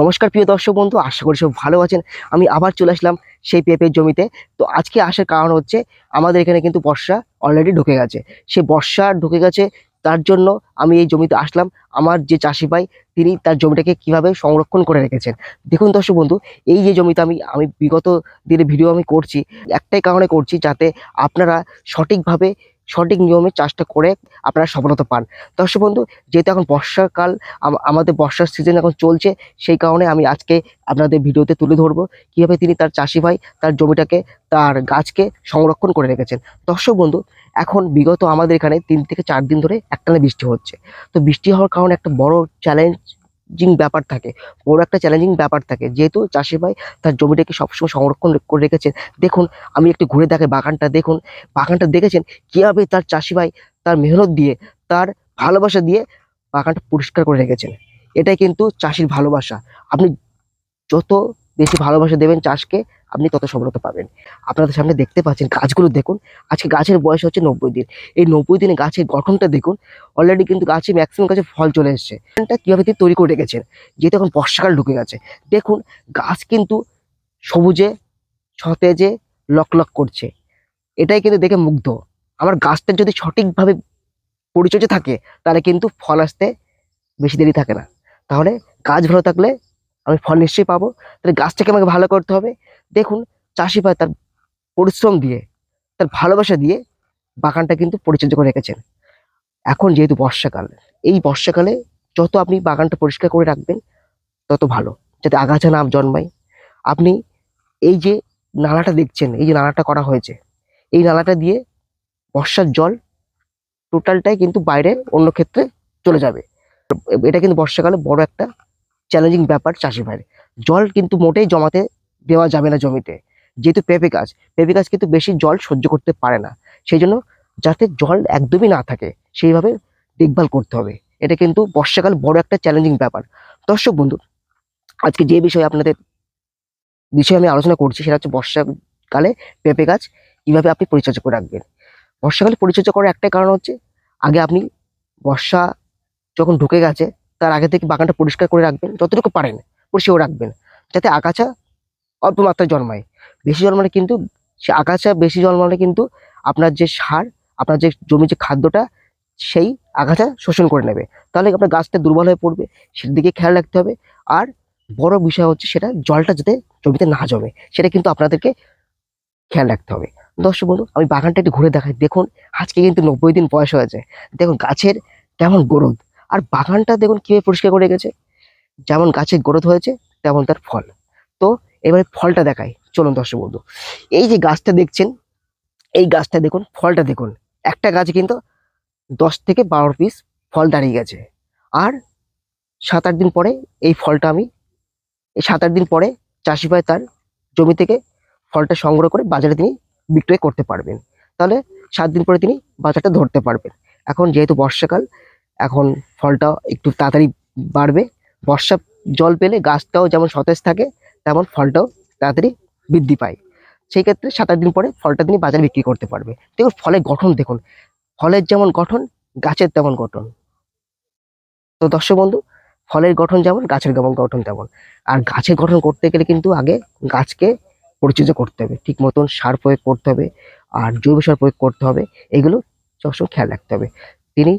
নমস্কার প্রিয় দর্শক বন্ধু, আশা করি সব ভালো আছেন। আমি আবার চলে আসলাম সেই পেঁপের জমিতে। তো আজকে আসার কারণ হচ্ছে, আমাদের এখানে কিন্তু বর্ষা অলরেডি ঢুকে গেছে। সে বর্ষা ঢুকে গেছে, তার জন্য আমি এই জমিতে আসলাম। আমার যে চাষি ভাই, তিনি তার জমিটাকে কীভাবে সংরক্ষণ করে রেখেছেন। দেখুন দর্শক বন্ধু, এই যে জমিতে আমি আমি বিগত দিনে ভিডিও আমি করছি, একটাই কারণে করছি যাতে আপনারা সঠিকভাবে সঠিক নিয়মে চাষটা করে আপনারা সফলতা পান। দর্শক বন্ধু, যেহেতু এখন বর্ষাকাল আমাদের বর্ষার সিজন এখন চলছে, সেই কারণে আমি আজকে আপনাদের ভিডিওতে তুলে ধরবো কীভাবে তিনি তার চাষি ভাই তার জমিটাকে, তার গাছকে সংরক্ষণ করে রেখেছেন। দর্শক বন্ধু, এখন বিগত আমাদের এখানে তিন থেকে চার দিন ধরে একটানা বৃষ্টি হচ্ছে। তো বৃষ্টি হওয়ার কারণে একটা বড় চ্যালেঞ্জিং ব্যাপার থাকে। বড় একটা চ্যালেঞ্জিং ব্যাপার থাকে। যেহেতু চাষি ভাই তার জমিটাকে সবসময় সংরক্ষণ করে রেখেছেন। দেখুন, আমি একটু ঘুরে দেখে বাগানটা দেখুন। বাগানটা দেখেছেন, কীভাবে তার চাষি ভাই তার মেহনত দিয়ে, তার ভালোবাসা দিয়ে বাগানটা পরিষ্কার করে রেখেছেন। এটাই কিন্তু চাষির ভালোবাসা। আপনি যত বেশি ভালোবাসা দেবেন চাষকে আপনি তত সফলতা পাবেন। আপনাদের সামনে দেখতে পাচ্ছেন গাছগুলো দেখুন। আজকে গাছের বয়স হচ্ছে নব্বই দিন। এই নব্বই দিনে গাছের গঠনটা দেখুন। অলরেডি কিন্তু গাছে ম্যাক্সিমাম গাছে ফল চলে এসছে। এটা কীভাবে তিনি তৈরি করে রেখেছেন? যেহেতু এখন বর্ষাকাল ঢুকে গেছে। দেখুন, গাছ কিন্তু সবুজে, সতেজে লক লক করছে। এটাই কিন্তু দেখে মুগ্ধ। আমার গাছটার যদি সঠিকভাবে পরিচর্যা থাকে, তাহলে কিন্তু ফল আসতে বেশি দেরি থাকে না। তাহলে গাছ ভালো থাকলে আমি ফল নিশ্চয়ই পাবো। তাহলে গাছটাকে আমাকে ভালো করতে হবে। দেখুন, চাষি ভাই তার পরিশ্রম দিয়ে, তার ভালোবাসা দিয়ে বাগানটা কিন্তু পরিচর্যা করে রেখেছেন। এখন যেহেতু বর্ষাকাল, এই বর্ষাকালে যত আপনি বাগানটা পরিষ্কার করে রাখবেন, তত ভালো, যাতে আগাছা না জন্মায়। আপনি এই যে নালাটা দেখছেন, এই যে নালাটা করা হয়েছে, এই নালাটা দিয়ে বর্ষার জল টোটালটাই কিন্তু বাইরে অন্য ক্ষেত্রে চলে যাবে। এটা কিন্তু বর্ষাকালে বড় একটা চ্যালেঞ্জিং ব্যাপার চাষি ভাইয়ের। জল কিন্তু মোটেই জমাতে দেওয়া যাবে না জমিতে। যেহেতু পেঁপে গাছ পেঁপে গাছ কিন্তু বেশি জল সহ্য করতে পারে না। সেই জন্য যাতে জল একদমই না থাকে, সেইভাবে দেখভাল করতে হবে। এটা কিন্তু বর্ষাকাল বড় একটা চ্যালেঞ্জিং ব্যাপার। দর্শক বন্ধু, আজকে যে বিষয়ে আপনাদের, বিষয়ে আমি আলোচনা করছি সেটা হচ্ছে বর্ষাকালে পেঁপে গাছ কীভাবে আপনি পরিচর্যা করে রাখবেন। বর্ষাকালে পরিচর্যা করার একটাই কারণ হচ্ছে, আগে আপনি বর্ষা যখন ঢুকে গেছে, তার আগে থেকে বাগানটা পরিষ্কার করে রাখবেন, যতটুকু পারেন পরিষ্কার রাখবেন। যাতে আগাছা অল্প মাত্রায় জন্মায়। বেশি জন্মালে কিন্তু সে আগাছা বেশি জন্মালে কিন্তু আপনার যে সার, আপনার যে জমির যে খাদ্যটা, সেই আগাছা শোষণ করে নেবে। তাহলে আপনার গাছটা দুর্বল হয়ে পড়বে সেটার দিকে খেয়াল রাখতে হবে। আর বড় বিষয় হচ্ছে সেটা জলটা যাতে জমিতে না জমে, সেটা কিন্তু আপনাদেরকে খেয়াল রাখতে হবে। দর্শক বন্ধু, আমি বাগানটা একটু ঘুরে দেখাই। দেখুন, আজকে কিন্তু নব্বই দিন বয়স হয়েছে। দেখুন, গাছের কেমন গ্রোথ। আর বাগানটা দেখুন কীভাবে পরিষ্কার করে গেছে যেমন গাছের গ্রোথ হয়েছে, তেমন তার ফল। তো এবারে ফলটা দেখায় চলুন দর্শক বন্ধু। এই যে গাছটা দেখছেন, এই গাছটা দেখুন, ফলটা দেখুন। একটা গাছে কিন্তু দশ থেকে বারো পিস ফল দাঁড়িয়ে গেছে। আর সাত আট দিন পরে এই ফলটা আমি, এই সাত আট দিন পরে চাষি ভাই তার জমি থেকে ফলটা সংগ্রহ করে বাজারে তিনি বিক্রয় করতে পারবেন। তাহলে সাত দিন পরে তিনি বাজারটা ধরতে পারবেন। এখন যেহেতু বর্ষাকাল, এখন ফলটা একটু তাড়াতাড়ি বাড়বে। বর্ষা জল পেলে গাছটাও যেমন সতেজ থাকে, তেমন ফলটাও তাড়াতাড়ি বৃদ্ধি পায়। সেই ক্ষেত্রে সাত আট দিন পরে ফলটা তিনি বাজারে বিক্রি করতে পারবে। দেখুন ফলের গঠন দেখুন, ফলের যেমন গঠন, গাছের তেমন গঠন। তো দর্শক বন্ধু, ফলের গঠন যেমন, গাছের যেমন গঠন তেমন। আর গাছের গঠন করতে গেলে কিন্তু আগে গাছকে পরিচর্যা করতে হবে। ঠিক মতন সার প্রয়োগ করতে হবে, আর জৈব সার প্রয়োগ করতে হবে, এগুলো সবসময় খেয়াল রাখতে হবে। তিনি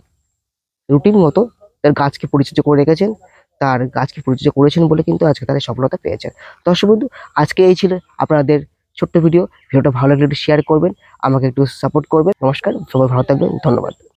রুটিন মতো তার গাছকে পরিচর্যা করে রেখেছেন তার গাছকে পরিচর্যা করেছেন বলে কিন্তু আজকে তাদের সফলতা পেয়েছেন। দর্শক বন্ধু, আজকে এই ছিল আপনাদের ছোট্ট ভিডিও। ভিডিওটা ভালো লাগলে একটু শেয়ার করবেন, আমাকে একটু সাপোর্ট করবেন। নমস্কার, সবাই ভালো থাকবেন, ধন্যবাদ।